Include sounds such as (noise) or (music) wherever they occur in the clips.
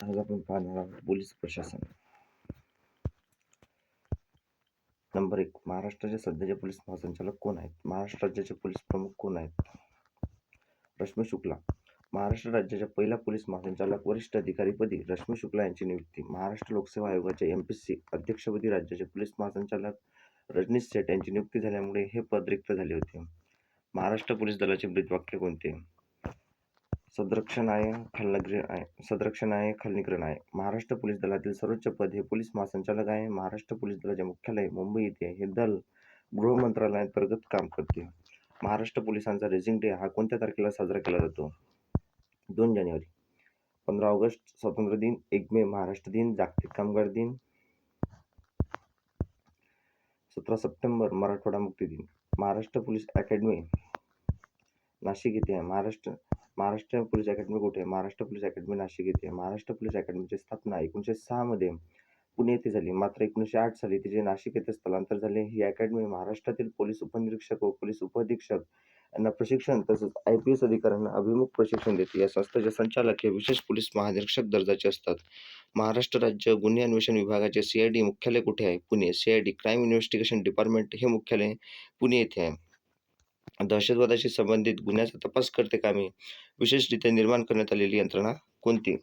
आज आपण पाहणार आहोत पोलीस प्रशासन नंबर एक महाराष्ट्राचे सध्याचे पोलीस महासंचालक कोण आहेत महाराष्ट्र राज्याचे पोलीस प्रमुख कोण आहेत रश्मी शुक्ला महाराष्ट्र राज्याच्या पहिला पोलीस महासंचालक वरिष्ठ अधिकारीपदी रश्मी शुक्ला यांची नियुक्ती महाराष्ट्र लोकसेवा आयोगाच्या एम पी सी अध्यक्षपदी राज्याचे पोलीस महासंचालक रजनीश सेठ यांची नियुक्ती झाल्यामुळे हे पद रिक्त झाले होते महाराष्ट्र पोलीस दलाचे ब्रीदवाक्य कोणते संरक्षण आहे खालनग्र आहे संरक्षण आहे खालनिग्रहण आहे महाराष्ट्र पोलीस दलातील सर्वोच्च पद हे पोलीस महासंचालक आहे. महाराष्ट्र पोलीस दलाचे मुख्यालय मुंबई येथे आहे. हे दल गृह मंत्रालयांतर्गत काम करते. महाराष्ट्र पोलिसांचा रेझिंग डे हा कोणत्या तारखेला साजरा केला जातो? दोन जानेवारी. पंधरा ऑगस्ट स्वातंत्र्य दिन. एक मे महाराष्ट्र दिन. जागतिक कामगार दिन. सतरा सप्टेंबर मराठवाडा मुक्ती दिन. महाराष्ट्र पोलीस अकॅडमी नाशिक येथे आहे. महाराष्ट्र महाराष्ट्र पोलीस अकॅडमी कुठे आहे? महाराष्ट्र पोलीस अकॅडमी नाशिक येथे आहे. महाराष्ट्र पोलीस अकॅडमीची स्थापना एकोणीसशे सहामध्ये पुणे येथे झाली. मात्र एकोणीसशे आठ साली तिचे नाशिक येथे स्थलांतर झाले ही अकॅडमी महाराष्ट्रातील पोलीस उपनिरीक्षक व पोलीस उपअधीक्षक यांना प्रशिक्षण तसेच आय पी एस अधिकाऱ्यांना अभिमुख प्रशिक्षण देते. या संस्थेचे संचालक हे विशेष पोलीस महानिरीक्षक दर्जाचे असतात. महाराष्ट्र राज्य गुन्हे अन्वेषण विभागाचे सी आय डी मुख्यालय कुठे आहे? Pune. C I D crime investigation department हे मुख्यालय पुणे येथे आहे. दहशतवादाशी संबंधित गुन्ह्याचा तपास करते कामे विशेषरित्या निर्माण करण्यात आलेली यंत्रणा कोणती?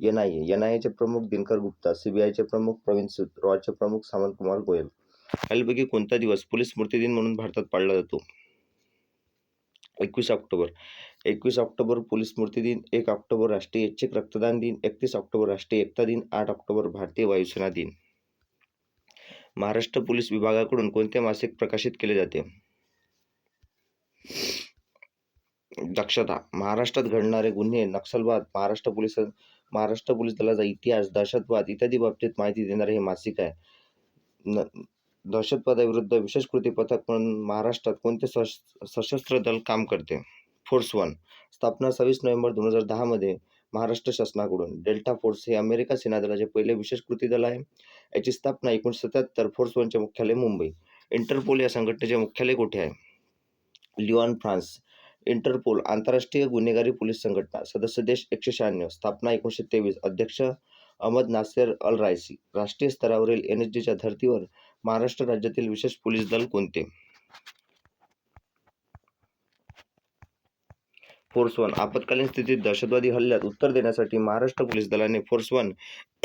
N I A. N I एचे प्रमुख दिनकर गुप्ता सीबीआयचे प्रमुख प्रवीण सूद रॉचे प्रमुख सामंत कुमार गोयल. खालीलपैकी कोणता दिवस पोलीस स्मृती दिन म्हणून भारतात पाळला जातो? एकवीस ऑक्टोबर. एकवीस ऑक्टोबर पोलीस स्मृती दिन एक ऑक्टोबर राष्ट्रीय ऐच्छिक रक्तदान दिन एकतीस ऑक्टोबर राष्ट्रीय एकता दिन आठ ऑक्टोबर भारतीय वायुसेना दिन. महाराष्ट्र पोलीस विभागाकडून कोणते मासिक प्रकाशित केले जाते? दक्षता महाराष्ट्रात घडणारे गुन्हे नक्षलवाद महाराष्ट्र पोलीस महाराष्ट्र पोलीस दलाचा इतिहास दहशतवाद इत्यादी बाबतीत माहिती देणारे हे मासिक आहे. न दहशतवादाविरुद्ध विशेष कृती पथक म्हणून महाराष्ट्रात कोणते सश सशस्त्र दल काम करते? फोर्स वन स्थापना सव्वीस नोव्हेंबर दोन हजार दहामध्ये महाराष्ट्र शासनाकडून. डेल्टा फोर्स हे अमेरिका सेनादलाचे पहिले विशेष कृती दल आहे. याची स्थापना एकोणीसशे सत्याहत्तर फोर्स वनचे मुख्यालय मुंबई. इंटरपोल या संघटनेचे मुख्यालय कुठे आहे? लिओन फ्रान्स. इंटरपोल आंतरराष्ट्रीय गुन्हेगारी पोलीस संघटना. सदस्य देश एकशे शहाण्णव. स्थापना एकोणीसशे तेवीस. अध्यक्ष अहमद नासेर अल रायसी राष्ट्रीय स्तरावरील एन एस जीच्या धर्तीवर महाराष्ट्र राज्यातील विशेष पोलीस दल कोणते? Force one. आपत्कालीन स्थितीत दहशतवादी हल्ल्यात उत्तर देण्यासाठी महाराष्ट्र पोलीस दलाने फोर्स वन (coughs)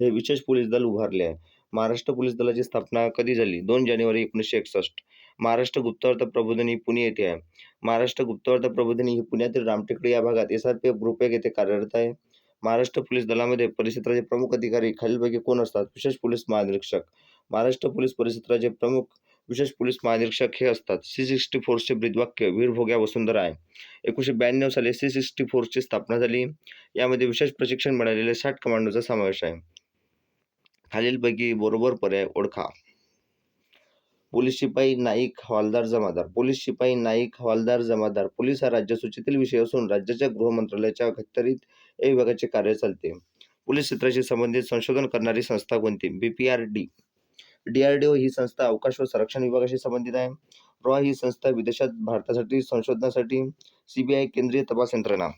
हे विशेष पोलीस दल उभारले आहे. महाराष्ट्र पोलीस दलाची स्थापना कधी झाली? दोन जानेवारी एकोणीसशे एकसष्ट. महाराष्ट्र गुप्तवार्ता प्रबोधिनी पुणे येथे आहे. महाराष्ट्र गुप्तवार्ता प्रबोधिनी ही पुण्यातील रामटेकडी या भागात S R P F group एक येथे कार्यरत आहे. महाराष्ट्र पोलीस दलामध्ये परिक्षेत्राचे प्रमुख अधिकारी खालीलपैकी कोण असतात? विशेष पोलीस महानिरीक्षक. महाराष्ट्र पोलीस परिक्षेत्राचे प्रमुख विशेष पोलीस महानिरीक्षक हे असतात. सी सिक्स्टी फोरचे ब्रीदवाक्य वीरभोग्या वसुंधरा आहे. एकोणीसशे ब्याण्णव साली सी सिक्स्टी फोरची स्थापना झाली. यामध्ये विशेष प्रशिक्षण मिळालेले साठ कमांडोचा समावेश आहे. खालीलपैकी बरोबर पर्याय ओळखा. पोलीस शिपाई नाईक हवालदार जमादार. पोलीस शिपाई नाईक हवालदार जमादार. पोलीस हा राज्यसूचीतील विषय असून राज्याच्या गृह मंत्रालयाच्या अखत्यारीत या विभागाचे कार्य चालते. पोलीस क्षेत्राशी संबंधित संशोधन करणारी संस्था कोणती? B P R D D R D O ही संस्था अवकाश व संरक्षण विभागाशी संबंधित आहे. रॉ ही संस्था विदेशात भारतासाठी संशोधनासाठी सी बी आय केंद्रीय तपास यंत्रणा.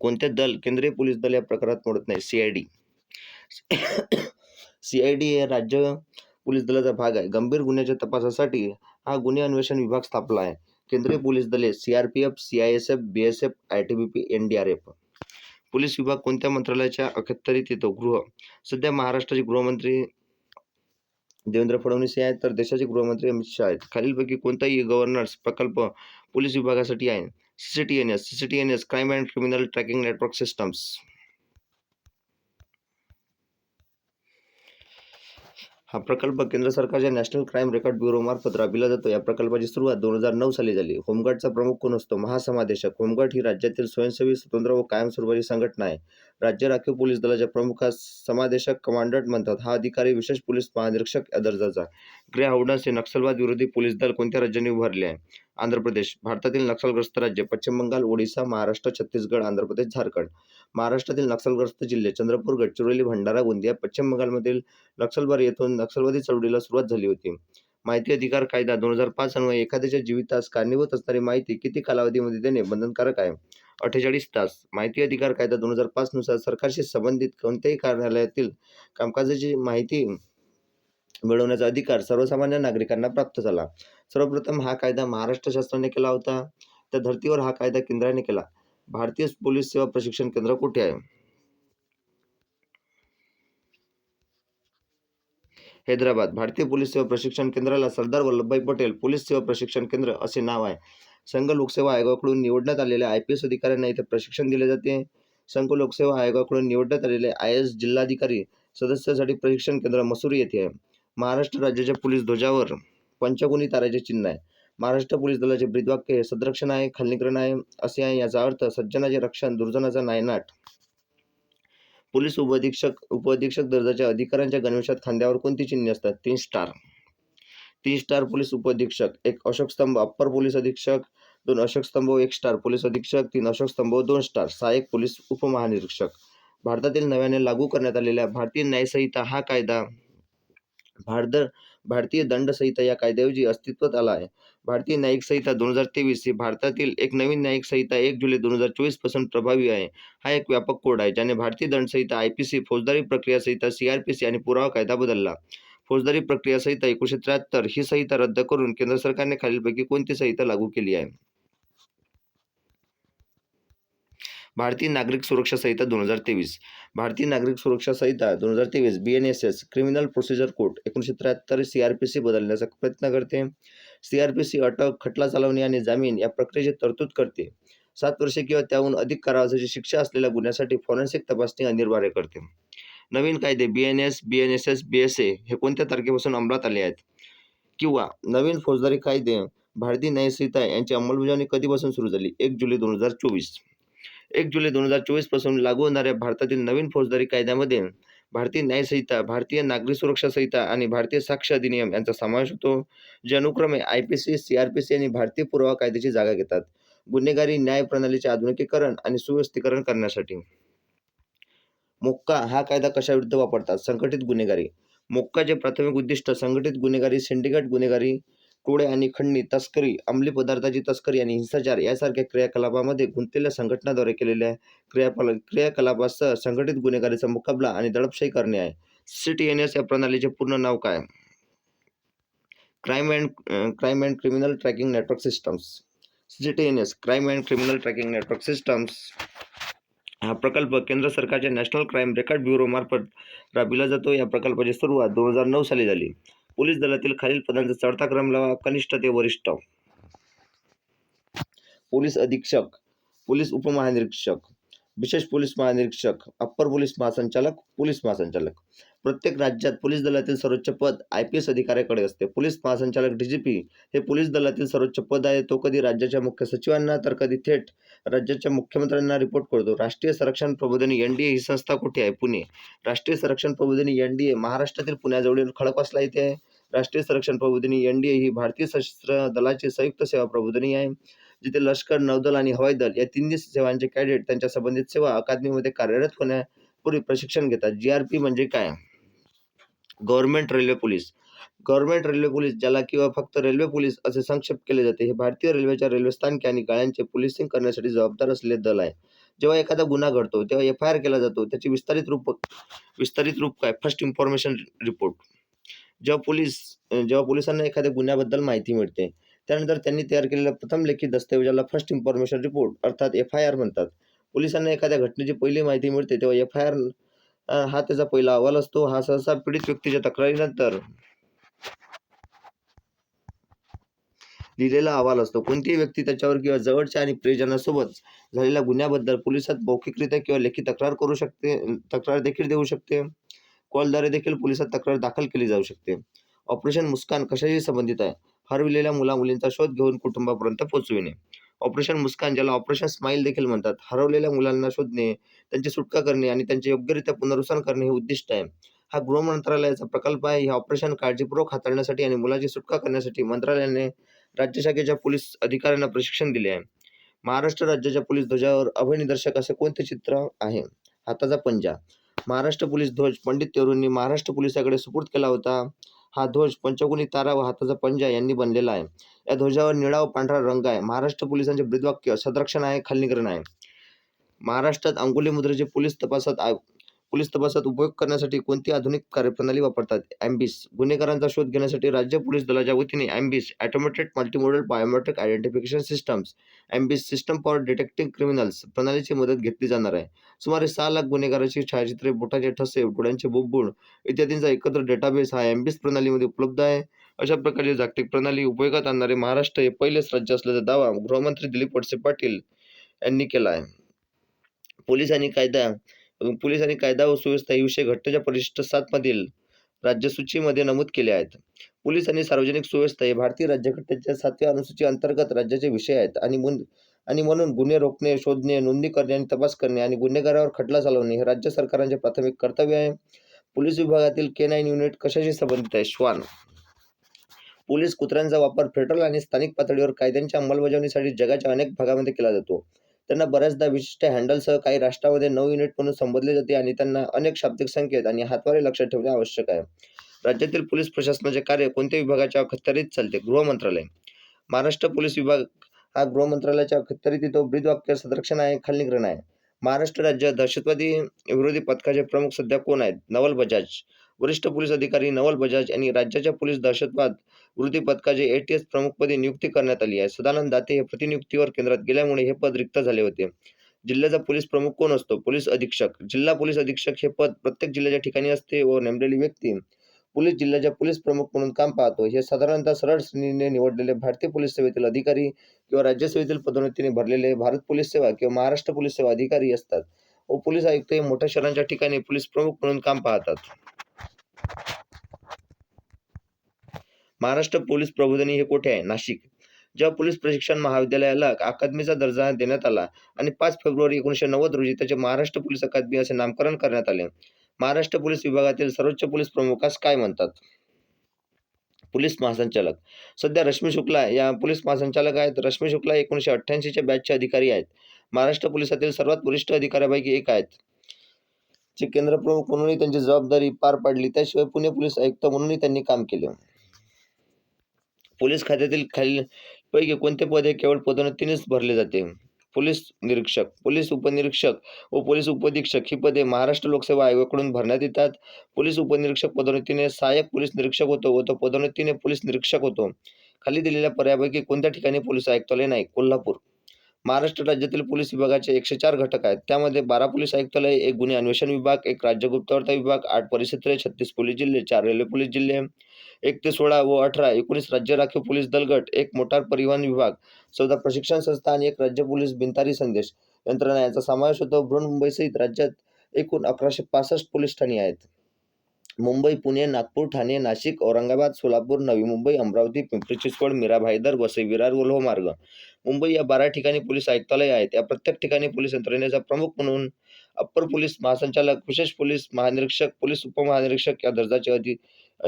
कोणते दल केंद्रीय पोलीस दल या प्रकारात मोडत नाही? C I D C I D हे राज्य पोलीस दलाचा भाग आहे. गंभीर गुन्ह्याच्या तपासासाठी हा गुन्हे अन्वेषण विभाग स्थापला आहे. केंद्रीय पोलीस दले C R P F C I S F B S F I T B P N D R F police विभाग कोणत्या मंत्रालयाच्या अखत्यारीत येतो? गृह. सध्या महाराष्ट्राचे गृहमंत्री देवेंद्र फडणवीस हे आहेत तर देशाचे गृहमंत्री अमित शहा आहेत. खालीलपैकी कोणताही गव्हर्नन्स प्रकल्प पोलीस विभागासाठी आहे. C C T N S C C T N S crime and criminal tracking network systems हा प्रकल्प केंद्र सरकारच्या नॅशनल क्राईम रेकॉर्ड ब्युरोमार्फत राबविला जातो. या प्रकल्पाची सुरुवात दोन हजार नऊ साली झाली. होमगार्डचा प्रमुख कोण असतो? महासमादेशक. होमगार्ड ही राज्यातील स्वयंसेवी स्वतंत्र व कायमस्वरूपाची संघटना आहे. राज्य राखीव पोलीस दलाच्या प्रमुखास समादेशक कमांडंट म्हणतात हा अधिकारी विशेष पोलीस महानिरीक्षक या दर्जाचा ग्रे हाऊडन्स हे नक्षलवाद विरोधी पोलीस दल कोणत्या राज्यांनी उभारले आहे? आंध्र प्रदेश भारतातील नक्षलग्रस्त राज्य पश्चिम बंगाल ओडिसा महाराष्ट्र छत्तीसगड आंध्र प्रदेश झारखंड. महाराष्ट्रातील नक्षलग्रस्त जिल्हे चंद्रपूर गडचिरोली भंडारा गोंदिया पश्चिम बंगालमधील नक्षलबार येथून नक्षलवादी चळवळीला सुरुवात झाली होती. माहिती अधिकार कायदा दोन हजार पाच अन्वये एखाद्याच्या जीवितास कारणीभूत असणारी माहिती किती कालावधीमध्ये देणे बंधनकारक आहे? अठ्ठेचाळीस तास. माहिती अधिकार कायदा दोन हजार पाचनुसार सरकारशी संबंधित कोणत्याही कार्यालयातील कामकाजाची माहिती मिळवण्याचा अधिकार सर्वसामान्य नागरिकांना प्राप्त झाला. सर्वप्रथम हा कायदा महाराष्ट्र शासनाने केला होता. त्या धर्तीवर हा कायदा केंद्राने केला. भारतीय पोलीस सेवा प्रशिक्षण केंद्र कुठे आहे? हैदराबाद. भारतीय पोलीस सेवा प्रशिक्षण केंद्राला सरदार वल्लभभाई पटेल पोलीस सेवा प्रशिक्षण केंद्र असे नाव आहे. संघ लोकसेवा आयोगाकडून निवडण्यात आलेल्या आय पी एस अधिकाऱ्यांना इथे प्रशिक्षण दिले जाते. संघ लोकसेवा आयोगाकडून निवडण्यात आलेले आय एस जिल्हाधिकारी सदस्यासाठी प्रशिक्षण केंद्र मसुरी येथे आहे. महाराष्ट्र राज्याच्या पोलीस ध्वजावर पंचकोनी ताऱ्याचे चिन्ह आहे. महाराष्ट्र पोलीस दलाचे ब्रीदवाक्य हे सदरक्षण आहे खलनीकरण आहे असे आहे याचा अर्थ सज्जनाचे रक्षण दुर्जनाचा नायनाट. पोलीस उपअधीक्षक उपअधीक्षक दर्जाच्या अधिकाऱ्यांच्या गणवेशात खांद्यावर कोणती चिन्हे असतात? तीन स्टार. तीन स्टार पोलीस उपअधीक्षक एक अशोक स्तंभ अप्पर पोलीस अधीक्षक दोन अशोक स्तंभ एक स्टार पोलीस अधीक्षक तीन अशोक स्तंभ दोन स्टार सहाय्यक पोलीस उपमहानिरीक्षक. भारतातील नव्याने लागू करण्यात आलेल्या भारतीय न्यायसंहिता हा कायदा भारत भारतीय दंड संहिता या कायद्याऐवजी अस्तित्वात आला आहे. भारतीय न्यायिक संहिता दोन हजार तेवीस ही भारतातील एक नवीन न्यायिक संहिता एक जुलै दोन हजार चोवीसपासून प्रभावी आहे. हा एक व्यापक कोड आहे ज्याने भारतीय दंड संहिता आय पी सी फौजदारी प्रक्रिया संहिता सी आर पी सी आणि पुरावा कायदा बदलला. फौजदारी प्रक्रिया संहिता एकोणीसशे त्र्याहत्तर ही संहिता रद्द करून केंद्र सरकारने खालीलपैकी कोणती संहिता लागू केली आहे? भारतीय नागरिक सुरक्षा संहिता दोन हजार तेवीस. भारतीय नागरिक सुरक्षा संहिता दोन हजार तेवीस B N S S criminal procedure code एकोणीसशे त्र्याहत्तर सी आर पी सी बदलण्याचा प्रयत्न करते. सी आर पी सी अटक खटला चालवणे आणि जामीन या प्रक्रियेची तरतूद करते. सात वर्षे किंवा त्याहून अधिक कारावासाची शिक्षा असलेल्या गुन्ह्यासाठी फॉरेन्सिक तपासणी अनिवार्य करते. नवीन कायदे B N S B N S S B S A हे कोणत्या तारखेपासून अंमलात आले आहेत? किंवा नवीन फौजदारी कायदे भारतीय न्यायसंहिता यांची अंमलबजावणी कधीपासून सुरू झाली? एक जुलै दोन हजार चोवीस. एक जुलै दोन हजार चोवीसपासून लागू होणाऱ्या भारतातील नवीन फौजदारी कायद्यामध्ये भारतीय न्यायसंहिता भारतीय नागरी सुरक्षा संहिता आणि भारतीय साक्ष अधिनियम यांचा समावेश होतो जे अनुक्रमे I P C C R P C आणि भारतीय पुरावा कायद्याची जागा घेतात. गुन्हेगारी न्याय प्रणालीचे आधुनिकीकरण आणि सुव्यवस्थीकरण करण्यासाठी. मोक्का हा कायदा कशाविरुद्ध वापरतात? संघटित गुन्हेगारी. मोक्काचे प्राथमिक उद्दिष्ट संघटित गुन्हेगारी सिंडिकेट गुन्हेगारी टोळे आणि खंडणी तस्करी अंमली पदार्थाची तस्करी आणि हिंसाचार यासारख्या क्रियाकलापामध्ये गुंतलेल्या संघटनाद्वारे केलेल्या क्रियापाल क्रियाकलापासह संघटित गुन्हेगारीचा मुकाबला आणि दडपशाही करणे आहे. सी टी एन एस या प्रणालीचे पूर्ण नाव काय? Crime and crime and criminal tracking network systems. C T N S crime and criminal tracking network systems. हा प्रकल्प केंद्र सरकारच्या नॅशनल क्राईम रेकॉर्ड ब्युरोमार्फत राबविला जातो. या प्रकल्पाची सुरुवात दोन हजार नऊ साली झाली. पोलीस दलातील खालील पदांचा चढता क्रम लावा कनिष्ठ ते वरिष्ठ. पोलीस अधीक्षक पोलीस उपमहानिरीक्षक विशेष पोलीस महानिरीक्षक अप्पर पोलीस महासंचालक पोलीस महासंचालक. प्रत्येक राज्यात पोलीस दलातील सर्वोच्च पद आय पी एस अधिकाऱ्याकडे असते. पोलीस महासंचालक डी जी पी हे पोलीस दलातील सर्वोच्च पद आहे. तो कधी राज्याच्या मुख्य सचिवांना तर कधी थेट राज्याच्या मुख्यमंत्र्यांना रिपोर्ट करतो. राष्ट्रीय संरक्षण प्रबोधिनी एन डी ए ही संस्था कुठे आहे? पुणे. राष्ट्रीय संरक्षण प्रबोधिनी एन डी ए महाराष्ट्रातील पुण्याजवळील खडकवासला इथे आहे. राष्ट्रीय संरक्षण प्रबोधिनी एन डी ए ही भारतीय सशस्त्र दलाची संयुक्त सेवा प्रबोधिनी आहे. जिथे लष्कर नौदल आणि हवाई दल या तिन्ही सेवांचे कॅडेट त्यांच्या संबंधित सेवा अकादमीमध्ये कार्यरत होण्यापूर्वी प्रशिक्षण घेतात. जी आर पी म्हणजे काय? Government railway police. Government railway police ज्याला किंवा फक्त रेल्वे पोलीस असे संक्षेप केले जाते हे भारतीय रेल्वेच्या रेल्वे स्थानके आणि गाळ्यांचे पोलिसिंग करण्यासाठी जबाबदार असलेले दल आहे. जेव्हा एखादा गुन्हा घडतो तेव्हा एफ आय आर केला जातो. त्याची विस्तारित रूप विस्तारित रूप काय? First information report. जेव्हा पोलीस जेव्हा पोलिसांना एखाद्या गुन्ह्याबद्दल माहिती मिळते त्यानंतर त्यांनी तयार केलेल्या प्रथम लेखी दस्तऐवजाला फर्स्ट इन्फॉर्मेशन रिपोर्ट अर्थात एफ आय आर म्हणतात. पोलिसांना एखाद्या घटनेची पहिली माहिती मिळते तेव्हा एफ आय आर हा त्याचा पहिला अहवाल असतो. हा सहसा पीडित व्यक्तीच्या तक्रारीनंतर लिहिलेला अहवाल असतो. कोणतीही व्यक्ती त्याच्यावर किंवा जवळच्या आणि प्रियजनासोबत झालेल्या गुन्ह्याबद्दल पोलिसात मौखिकरित्या किंवा लेखी तक्रार करू शकते तक्रार देखील देऊ शकते. कॉलद्वारे देखील पोलिसात तक्रार दाखल केली जाऊ शकते. ऑपरेशन मुस्कान कशाशी संबंधित आहे? हरविलेल्या मुला मुलींचा शोध घेऊन कुटुंबापर्यंत पोहोचविणे ऑपरेशन मुस्कान ज्याला ऑपरेशन स्माईल देखील म्हणतात हरवलेल्या मुलांना शोधणे त्यांची सुटका करणे आणि त्यांचे योग्यरित्या पुनर्वसन करणे हे उद्दिष्ट आहे. हा गृह मंत्रालयाचा प्रकल्प आहे. हे ऑपरेशन काळजीपूर्वक हाताळण्यासाठी आणि मुलाची सुटका करण्यासाठी मंत्रालयाने राज्य शाखेच्या पोलीस अधिकाऱ्यांना प्रशिक्षण दिले आहे. महाराष्ट्र राज्याच्या पोलीस ध्वजावर अभयनिदर्शक असे कोणते चित्र आहे? हाताचा पंजा. महाराष्ट्र पोलीस ध्वज पंडित नेहरूंनी महाराष्ट्र पोलिसाकडे सुपूर्द केला होता. हा ध्वज पंचगुणी तारा व हाताचा पंजा यांनी बनलेला आहे. या ध्वजावर निळा व पांढरा रंग आहे. महाराष्ट्र पोलिसांचे ब्रीदवाक्य सदरक्षण आहे खलनीकरण आहे. महाराष्ट्रात अंगुली मुद्रेचे पोलीस तपासात आ पोलीस तपासात उपयोग करण्यासाठी कोणती आधुनिक कार्यप्रणाली वापरतात? ॲम्बिस गुन्हेगारांचा शोध घेण्यासाठी राज्य पोलीस दलाच्या वतीने AMBIS automated multimodal biometric identification systems AMBIS system for detecting criminals प्रणालीची मदत घेतली जाणार आहे. सुमारे सहा लाख गुन्हेगारांची छायाचित्रे बोटाचे ठसे डोळ्यांचे बुबुळ इत्यादींचा एकत्र डेटाबेस हा ॲम्बिस प्रणालीमध्ये उपलब्ध आहे. अशा प्रकारची जागतिक प्रणाली उपयोगात आणणारे महाराष्ट्र हे पहिलेच राज्य असल्याचा दावा गृहमंत्री दिलीप वळसे पाटील यांनी केला आहे. पोलीस आणि कायदा पोलीस आणि कायदा व सुव्यवस्था हे विषय घटनेच्या परिशिष्ट सातमधील राज्यसूचीमध्ये नमूद केले आहेत. पोलीस आणि सार्वजनिक सुव्यवस्था हे भारतीय राज्यघटनेच्या सातव्या अनुसूची अंतर्गत राज्याचे विषय आहेत आणि मुन आणि म्हणून गुन्हे रोखणे शोधणे नोंदणी करणे आणि तपास करणे आणि गुन्हेगारावर खटला चालवणे हे राज्य सरकारांचे प्राथमिक कर्तव्य आहे. पोलीस विभागातील के नाईन युनिट कशाशी संबंधित आहे? श्वान. पोलीस कुत्र्यांचा वापर फेडरल आणि स्थानिक पातळीवर कायद्यांच्या अंमलबजावणीसाठी जगाच्या अनेक भागामध्ये केला जातो. त्यांना बऱ्याचदा विशिष्ट हँडलसह काही राष्ट्रामध्ये नऊ युनिट म्हणून संबोधले जाते आणि त्यांना अनेक शाब्दिक संकेत आणि हातवारे लक्षात ठेवणे आवश्यक आहे. राज्यातील पोलीस प्रशासनाचे कार्य कोणत्या विभागाच्या अखत्यारीत चालते? गृह मंत्रालय. महाराष्ट्र पोलीस विभाग हा गृह मंत्रालयाच्या अखत्यारीत येतो. ब्रीदवाक्य संरक्षण आहे खालनिग्रहण आहे. महाराष्ट्र राज्य दहशतवादी विरोधी पथकाचे प्रमुख सध्या कोण आहेत? नवल बजाज. वरिष्ठ पोलीस अधिकारी नवल बजाज यांनी राज्याच्या पोलीस दहशतवाद वृद्धी पदकाचे ए टी एस प्रमुखपदी नियुक्ती करण्यात आली आहे. सदानंद दाते हे प्रतिनियुक्तीवर केंद्रात गेल्यामुळे हे पद रिक्त झाले होते. जिल्ह्याचा पोलीस प्रमुख कोण असतो? पोलीस अधीक्षक. जिल्हा पोलीस अधीक्षक हे पद प्रत्येक जिल्ह्याच्या ठिकाणी असते व नेमलेली व्यक्ती. पोलीस जिल्ह्याच्या पोलीस प्रमुख म्हणून काम पाहतो. हे साधारणतः सरळ श्रेणीने निवडलेले भारतीय पोलीस सेवेतील अधिकारी किंवा राज्य सेवेतील पदोन्नतीने भरलेले भारत पोलीस सेवा किंवा महाराष्ट्र पोलीस सेवा अधिकारी असतात. व पोलीस आयुक्त हे मोठ्या शहरांच्या ठिकाणी पोलीस प्रमुख म्हणून काम पाहतात. महाराष्ट्र पोलीस प्रबोधिनी हे कोठे आहे? नाशिक. जेव्हा पोलीस प्रशिक्षण महाविद्यालयाला अकादमीचा दर्जा देण्यात आला आणि पाच फेब्रुवारी एकोणीसशे नव्वद रोजी त्याचे महाराष्ट्र पोलीस अकादमी असे नामकरण करण्यात आले. महाराष्ट्र पोलीस विभागातील सर्वोच्च पोलीस प्रमुखास काय म्हणतात? पोलीस महासंचालक. सध्या रश्मी शुक्ला या पोलीस महासंचालक आहेत. रश्मी शुक्ला एकोणीसशे अठ्ठ्याऐंशीच्या बॅचचे अधिकारी आहेत. महाराष्ट्र पोलिसातील सर्वात वरिष्ठ अधिकाऱ्यापैकी एक आहेत. जे केंद्र प्रमुख म्हणूनही त्यांची जबाबदारी पार पाडली. त्याशिवाय पुणे पोलीस आयुक्त म्हणूनही त्यांनी काम केले. पोलीस खात्यातील खालीलपैकी कोणते पद हे केवळ पदोन्नतीनेच भरले जाते? पोलीस निरीक्षक पोलीस उपनिरीक्षक व पोलीस उपअधीक्षक ही पदे महाराष्ट्र लोकसेवा आयोगाकडून भरण्यात येतात. पोलीस उपनिरीक्षक पदोन्नतीने सहाय्यक पोलीस निरीक्षक होतो व तो पदोन्नतीने पोलीस निरीक्षक होतो. खाली दिलेल्या पर्यायापैकी कोणत्या ठिकाणी पोलीस आयुक्तालय नाही? कोल्हापूर. महाराष्ट्र राज्यातील पोलीस विभागाचे एकशे चार घटक आहेत. त्यामध्ये बारा पोलीस आयुक्तालय एक गुन्हे अन्वेषण विभाग एक राज्य गुप्तवार्ता विभाग आठ परिक्षेत्रे छत्तीस पोलीस जिल्हे चार रेल्वे पोलीस जिल्हे एक ते सोळा व अठरा एकोणीस राज्य राखीव पोलीस दलगट एक मोटार परिवहन विभाग चौदा प्रशिक्षण संस्था आणि एक राज्य पोलीस बिनतारी संदेश. यंत्रणा यांचा समावेश होतो. बृहन्मुंबईसहित राज्यात एकूण अकराशे पासष्ट पोलीस ठाणी आहेत. मुंबई पुणे नागपूर ठाणे नाशिक औरंगाबाद सोलापूर नवी मुंबई अमरावती पिंपरी चिंचवड मीरा भाईदर वसई विरार व लोहमार्ग मुंबई या बारा ठिकाणी पोलीस आयुक्तालय आहेत. या प्रत्येक ठिकाणी पोलीस यंत्रणेचा प्रमुख म्हणून अप्पर पोलीस महासंचालक विशेष पोलीस महानिरीक्षक पोलीस उपमहानिरीक्षक या दर्जाचे अधि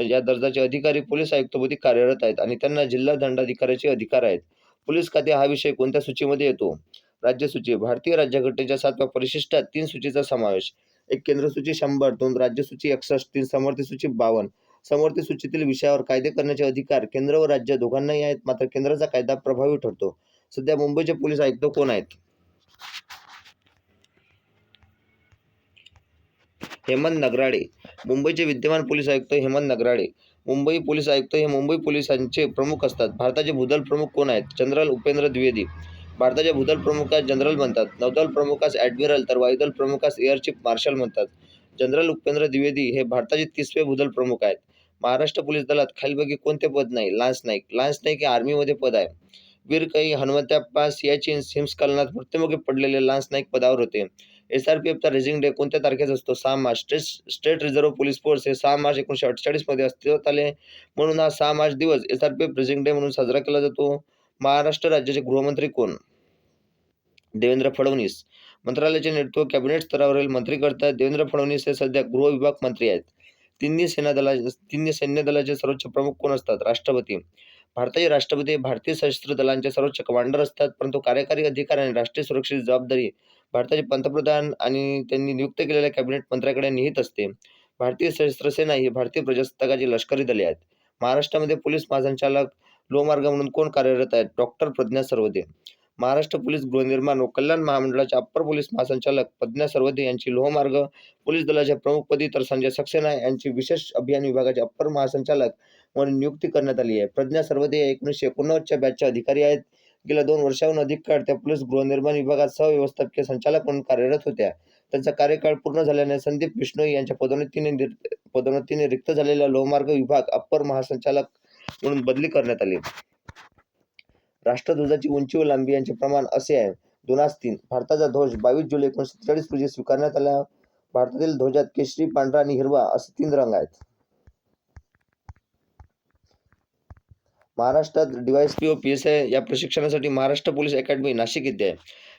या दर्जाचे अधिकारी पोलीस आयुक्तपदी कार्यरत आहेत आणि त्यांना जिल्हा दंडाधिकाऱ्याचे अधिकार आहेत. पोलीस खाते हा विषय कोणत्या सूचीमध्ये येतो? राज्यसूची भारतीय राज्यघटनेच्या सातव्या परिशिष्टात तीन सूचीचा समावेश. एक केंद्र सूची शंभर. दोन राज्य सूची एकसष्ट. तीन समर्थी सूची बावन्न. समर्थी सूचीतील विषयावर कायदे करण्याचे अधिकार केंद्र व राज्य दोघांनाही आहेत मात्र केंद्राचा कायदा प्रभावी ठरतो. सध्या मुंबईचे पोलीस आयुक्त कोण आहेत? हेमंत नगराडे. मुंबईचे विद्यमान पोलीस आयुक्त हेमंत नगराडे. मुंबई पोलीस आयुक्त हे मुंबई पोलिसांचे प्रमुख असतात. भारताचे भूदल प्रमुख कोण आहेत? जनरल उपेंद्र द्विवेदी. भारताच्या भूदल प्रमुखास जनरल म्हणतात नौदल प्रमुखास ॲडमिरल तर वायुदल प्रमुखास एअर चीफ मार्शल म्हणतात. जनरल उपेंद्र द्विवेदी हे भारताचे तिसवे भूदल प्रमुख आहेत. महाराष्ट्र पोलीस दलात खालीलपैकी कोणते पद नाही? लान्स नाईक. लान्स नाईक हे आर्मीमध्ये पद आहे. वीर काही हनुमत्याप्पा सियाचिन हिमस्खलनात मृत्युमुखी पडलेले लान्स नाईक पदावर होते. एस आर पी एफचा रेझिंग डे कोणत्या तारखेचा असतो? सहा March. State state reserve police force हे सहा मार्च एकोणीसशे अठ्ठेचाळीसमध्ये अस्तित्वात आले. म्हणून हा सहा मार्च दिवस S R P F raising day म्हणून साजरा केला जातो. महाराष्ट्र राज्याचे गृहमंत्री कोण? देवेंद्र फडणवीस. मंत्रालयाचे नेतृत्व कॅबिनेट स्तरावरील मंत्री करतात. देवेंद्र फडणवीस हे सध्या गृह विभाग मंत्री आहेत. तिन्ही सेना दला तिन्ही सैन्य दलाचे सर्वोच्च प्रमुख कोण असतात? राष्ट्रपती. भारताचे राष्ट्रपती भारतीय सशस्त्र दलांचे सर्वोच्च कमांडर असतात परंतु कार्यकारी अधिकार आणि राष्ट्रीय सुरक्षेची जबाबदारी भारताचे पंतप्रधान आणि त्यांनी नियुक्त केलेल्या कॅबिनेट मंत्र्याकडे निहित असते. भारतीय सशस्त्र सेना ही भारतीय प्रजासत्ताकाची लष्करी दले आहेत. महाराष्ट्रामध्ये पोलीस महासंचालक लोहमार्ग म्हणून कोण कार्यरत आहेत? डॉक्टर प्रज्ञा सर्वदे. महाराष्ट्र पोलीस गृहनिर्माण व कल्याण महामंडळाचे अप्पर पोलीस महासंचालक प्रज्ञा सर्वदे यांची लोहमार्ग पोलीस दलाच्या प्रमुखपदी तर संजय सक्सेना यांची विशेष अभियान विभागाचे अप्पर महासंचालक म्हणून नियुक्ती करण्यात आली आहे. प्रज्ञा सर्वदे एकोणीसशे एकोणनव्वदच्या बॅचच्या अधिकारी आहेत. गेल्या दोन वर्षाहून अधिक काळ त्या पोलीस गृहनिर्माण विभागात सहव्यवस्थापकीय संचालक म्हणून कार्यरत होत्या. त्यांचा कार्यकाळ पूर्ण झाल्याने संदीप विष्णोई यांच्या पदोन्नतीने पदोन्नतीने रिक्त झालेला लोहमार्ग विभाग अप्पर महासंचालक म्हणून बदली करण्यात आली. राष्ट्रध्वजाची उंची व लांबी यांचे प्रमाण असे आहे. दोन तीन. भारताचा ध्वज बावीस जुलै एकोणीसशे त्रेचाळीस रोजी स्वीकारण्यात आला. भारतातील ध्वजात केशरी पांढरा आणि हिरवा असे तीन रंग आहेत. महाराष्ट्रात D Y S P O P S I या प्रशिक्षणासाठी महाराष्ट्र पोलीस अकॅडमी नाशिक येथे आहे.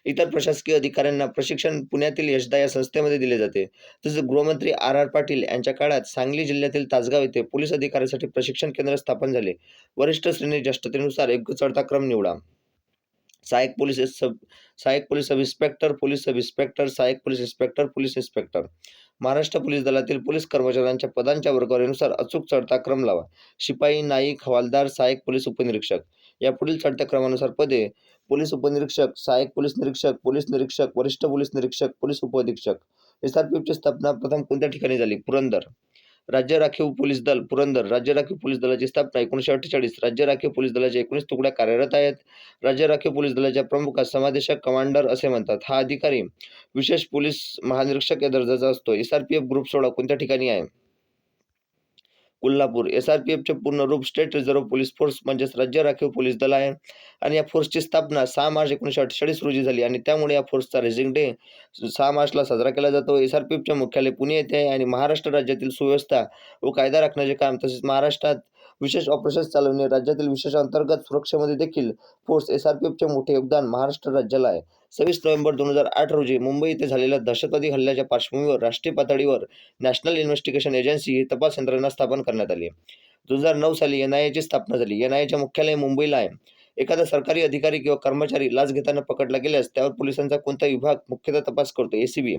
इतर प्रशासकीय अधिकाऱ्यांना प्रशिक्षण पुण्यातील यशदा या संस्थेमध्ये दिले जाते. तसेच गृहमंत्री आर आर पाटील यांच्या काळात सांगली जिल्ह्यातील तासगाव येथे पोलीस अधिकाऱ्यासाठी प्रशिक्षण केंद्र स्थापन झाले. वरिष्ठ श्रेणी ज्येष्ठतेनुसार एक चढता क्रम निवडा. सहाय्यक पोलीस सब सहाय्यक police sub inspector police sub inspector सहाय्यक police inspector police inspector. Maharashtra police दलातील पोलीस कर्मचाऱ्यांच्या पदांच्या वर्गवारीनुसार अचूक चढता क्रम लावा. शिपाई नाईक हवालदार सहाय्यक पोलीस उपनिरीक्षक. या पुढील चढत्या क्रमानुसार पदे पोलीस उपनिरीक्षक सहाय्यक पोलीस निरीक्षक पोलीस निरीक्षक वरिष्ठ पोलीस निरीक्षक पोलीस उपअधीक्षक. एस आर पी एफची स्थापना प्रथम कोणत्या ठिकाणी झाली? पुरंदर. राज्य राखीव पोलीस दल पुरंदर राज्य राखीव पोलीस दलाची स्थापना एकोणीसशे अठ्ठेचाळीस राज्य राखीव पोलीस दलाच्या एकोणीस तुकड्या कार्यरत आहेत. राज्य राखीव पोलीस दलाच्या प्रमुखास समादेशक कमांडर असे म्हणतात. हा अधिकारी विशेष पोलीस महानिरीक्षक या दर्जाचा असतो. S R P F group सोळा कोणत्या ठिकाणी आहे? कोल्हापूर. एस आर पी एफचे पूर्ण रूप स्टेट रिझर्व्ह पोलीस फोर्स म्हणजेच राज्य राखीव पोलीस दल आहे. आणि या फोर्सची स्थापना सहा मार्च एकोणीसशे अठ्ठेचाळीस रोजी झाली आणि त्यामुळे या फोर्सचा रेझिंग डे सहा मार्चला साजरा केला जातो. एस आर पी एफचे मुख्यालय पुणे येथे आहे आणि महाराष्ट्र राज्यातील सुव्यवस्था व कायदा राखण्याचे काम तसेच महाराष्ट्रात विशेष ऑपरेशन्स चालवणे राज्यातील विशेष अंतर्गत सुरक्षेमध्ये देखील फोर्स एस आर पी एफचे मोठे योगदान महाराष्ट्र राज्याला आहे. सव्वीस नोव्हेंबर दोन हजार आठ रोजी मुंबई येथे झालेल्या दहशतवादी हल्ल्याच्या पार्श्वभूमीवर राष्ट्रीय पातळीवर नॅशनल इन्व्हेस्टिगेशन एजन्सी ही तपास यंत्रणा स्थापन करण्यात आली दोन हजार नऊ साली एन आय एची स्थापना झाली. एन आय एचे मुख्यालय मुंबईला आहे. एखादा सरकारी अधिकारी किंवा कर्मचारी लाच घेताना पकडला गेल्यास त्यावर पोलिसांचा कोणता विभाग मुख्यतः तपास करतो? एसीबी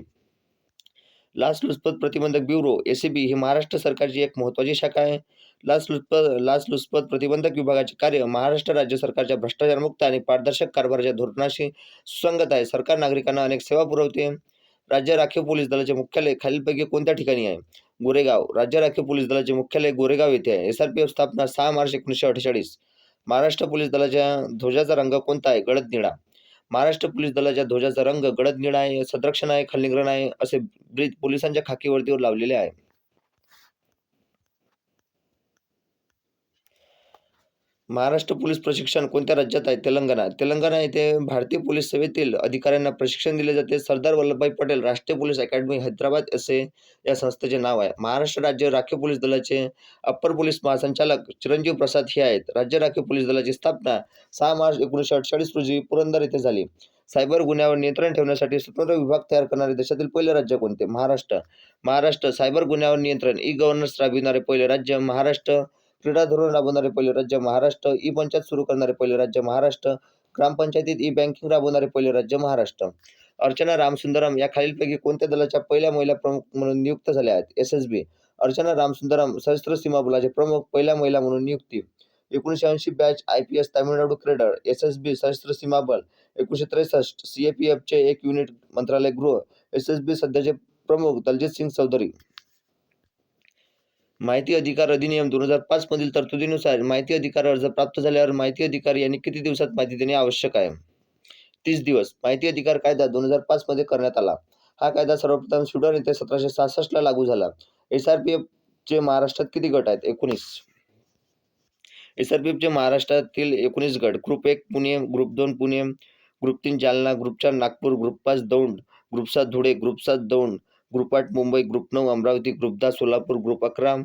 लाचलुचपत प्रतिबंधक ब्युरो एसीबी ही महाराष्ट्र सरकारची एक महत्त्वाची शाखा आहे. लाचलुचपत लाचलुचपत प्रतिबंधक विभागाचे कार्य महाराष्ट्र राज्य सरकारच्या भ्रष्टाचारमुक्त आणि पारदर्शक कारभाराच्या धोरणाशी सुसंगत आहे. सरकार नागरिकांना अनेक सेवा पुरवते. राज्य राखीव पोलीस दलाचे मुख्यालय खालीलपैकी कोणत्या ठिकाणी आहे? गोरेगाव. राज्य राखीव पोलीस दलाचे मुख्यालय गोरेगाव येथे आहे. एस आर पी एफ स्थापना सहा मार्च एकोणीसशे अठ्ठेचाळीस. महाराष्ट्र पोलीस दलाच्या ध्वजाचा रंग कोणता आहे? गडद निळा. महाराष्ट्र पोलीस दलाच्या ध्वजाचा रंग गडद निळा आहे संरक्षण आहे खलनिग्रहण आहे असे ब्रीद पोलिसांच्या खाकीवरतीवर लावलेले आहे. महाराष्ट्र पोलीस प्रशिक्षण कोणत्या राज्यात आहे? तेलंगणा. तेलंगणा येथे भारतीय पोलीस सेवेतील अधिकाऱ्यांना प्रशिक्षण दिले जाते. सरदार वल्लभभाई पटेल राष्ट्रीय पोलीस अकॅडमी हैदराबाद असे या संस्थेचे नाव आहे. महाराष्ट्र राज्य राखीव पोलीस दलाचे अप्पर पोलीस महासंचालक चिरंजीव प्रसाद हे आहेत. राज्य राखीव पोलीस दलाची स्थापना सहा मार्च एकोणीसशे अठ्ठेचाळीस रोजी पुरंदर येथे झाली. सायबर गुन्ह्यावर नियंत्रण ठेवण्यासाठी स्वतंत्र विभाग तयार करणारे देशातील पहिले राज्य कोणते? महाराष्ट्र. महाराष्ट्र सायबर गुन्ह्यावर नियंत्रण. ई गव्हर्नन्स राबविणारे पहिले राज्य महाराष्ट्र. क्रीडा धोरण राबवणारे पहिले राज्य महाराष्ट्र ई पंचायत सुरू करणारे पहिले राज्य महाराष्ट्र ग्रामपंचायतीत ई बँकिंग राबवणारे पहिले राज्य महाराष्ट्र. अर्चना रामसुंदरम या खालीलपैकी कोणत्या दलाच्या पहिल्या महिला प्रमुख म्हणून नियुक्त झाल्या आहेत? S S B. Archana Ramasundaram सशस्त्र सीमा बलाचे प्रमुख पहिल्या महिला म्हणून नियुक्ती. एकोणीसशे ऐंशी batch I P S Tamil Nadu cadre S S B सशस्त्र सीमा बल एकोणीसशे त्रेसष्ट सी ए पी एफचे एक युनिट मंत्रालय गृह एस एस बी सध्याचे प्रमुख दलजित सिंग चौधरी. माहिती अधिकार अधिनियम दोन हजार पाच मधील तरतुदीनुसार माहिती अधिकार अर्ज प्राप्त झाल्यावर माहिती अधिकारी यांनी किती दिवसात माहिती देणे आवश्यक आहे? तीस दिवस. माहिती अधिकार कायदा दोन हजार पाच मध्ये करण्यात आला. हा कायदा सर्वप्रथम स्वीडन येथे सतराशे सहासष्टला लागू झाला. एस आर पी एफचे महाराष्ट्रात किती गट आहेत? एकोणीस. एस आर पी एफचे महाराष्ट्रातील एकोणीस गट. ग्रुप एक पुणे ग्रुप दोन पुणे ग्रुप तीन जालना ग्रुप चार नागपूर ग्रुप पाच दौंड ग्रुप सात धुळे ग्रुप सात दौंड ग्रुप आठ मुंबई ग्रुप नऊ अमरावती ग्रुप दहा सोलापूर ग्रुप अकरा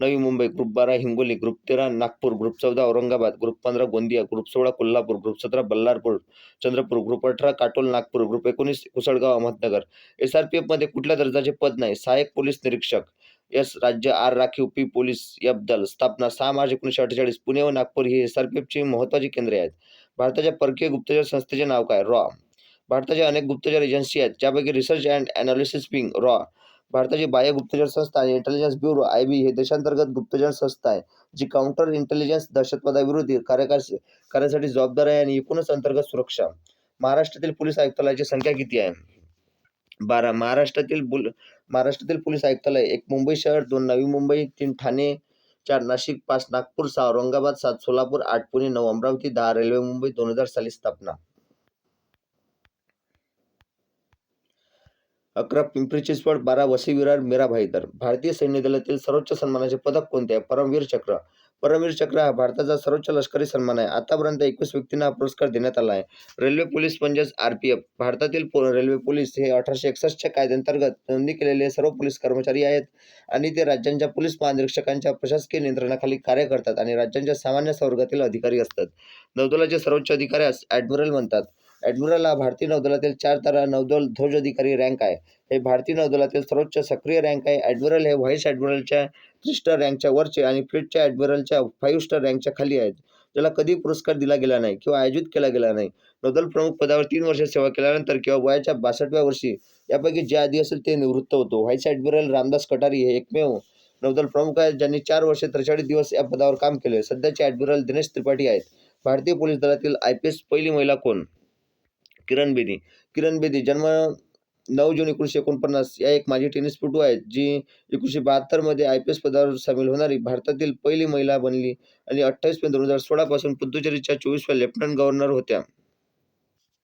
नवी मुंबई ग्रुप बारा हिंगोली ग्रुप तेरा नागपूर ग्रुप चौदा औरंगाबाद ग्रुप पंधरा गोंदिया ग्रुप सोळा कोल्हापूर ग्रुप सतरा बल्लारपूर चंद्रपूर ग्रुप अठरा काटोल नागपूर ग्रुप एकोणीस Kusalgaon Ahmednagar. S R P एफमध्ये कुठल्या दर्जाचे पद नाही? सहाय्यक पोलीस निरीक्षक एस राज्य आर राखीव पी पोलीस एफ दल स्थापना सहा मार्च एकोणीसशे अठ्ठेचाळीस पुणे व नागपूर ही एस आर पी एफची महत्त्वाची केंद्रे आहेत. भारताच्या परकीय गुप्तचर संस्थेचे नाव काय? रॉ. भारताच्या अनेक गुप्तचर एजन्सी आहेत. ज्यापैकी रिसर्च अँड अनालिसिस विंग रॉ भारताची बाह्य गुप्तचर संस्था आणि इंटेलिजन्स ब्युरो आय बी हे देशांतर्गत गुप्तचर संस्था आहे जी काउंटर इंटेलिजन्स दहशतवादाविरोधी कार्यकास कार्यासाठी जबाबदार आहे आणि एकूणच अंतर्गत सुरक्षा. महाराष्ट्रातील पोलीस आयुक्तालयाची संख्या किती आहे? बारा. महाराष्ट्रातील बुल महाराष्ट्रातील पोलीस आयुक्तालय एक मुंबई शहर दोन नवी मुंबई तीन ठाणे चार नाशिक पाच नागपूर सहा औरंगाबाद सात सोलापूर आठ पुणे नऊ अमरावती दहा रेल्वे मुंबई दोन हजार साली स्थापना. अकरा पिंपरी चिंचवड बारा वसई विरार मीरा भाईदर. भारतीय सैन्य दलातील सर्वोच्च सन्मानाचे पदक कोणते आहे? परमवीर चक्र. परमवीर चक्र हा भारताचा सर्वोच्च लष्करी सन्मान आहे. आतापर्यंत एकवीस व्यक्तींना हा पुरस्कार देण्यात आला आहे. रेल्वे पोलीस म्हणजेच आर पी एफ. भारतातील पो रेल्वे पोलीस हे अठराशे एकसष्टच्या कायद्यांतर्गत नोंदणी केलेले सर्व पोलीस कर्मचारी आहेत आणि ते राज्यांच्या पोलीस महानिरीक्षकांच्या प्रशासकीय नियंत्रणाखाली कार्य करतात आणि राज्यांच्या सामान्य संवर्गातील अधिकारी असतात. नौदलाचे सर्वोच्च अधिकाऱ्यास ॲडमिरल म्हणतात. ॲडमिरल हा भारतीय नौदलातील चार तारा नौदल ध्वज अधिकारी रँक आहे हे भारतीय नौदलातील सर्वोच्च सक्रिय रँक आहे ॲडमिरल हे व्हाईस ॲडमिरलच्या थ्री स्टार रँकच्या वरचे आणि फ्लीटच्या ॲडमिरलच्या फाईव्ह स्टार रँकच्या खाली आहेत ज्याला कधी पुरस्कार दिला गेला नाही किंवा आयोजित केला गेला नाही नौदल प्रमुख पदावर तीन वर्ष सेवा केल्यानंतर किंवा वयाच्या बासष्टव्या वर्षी यापैकी जे आधी असेल ते निवृत्त होतो व्हाईस ॲडमिरल रामदास कटारी हे एकमेव नौदल प्रमुख आहेत ज्यांनी चार वर्षे त्रेचाळीस दिवस या पदावर काम केले सध्याचे ॲडमिरल दिनेश त्रिपाठी आहेत भारतीय पोलीस दलातील आय पी एस पहिली महिला कोण किरण बेदी किरण बेदी जन्म नऊ जून एकोणीसशे एकोणपन्नास. या एक माजी टेनिसपटू आहेत जी एकोणीसशे बहात्तरमध्ये आय पी एस पदावर सामील होणारी भारतातील पहिली महिला बनली आणि अठ्ठावीस मे दोन हजार सोळापासून पुद्दुचेरीच्या चोवीसव्या लेफ्टनंट गव्हर्नर होत्या.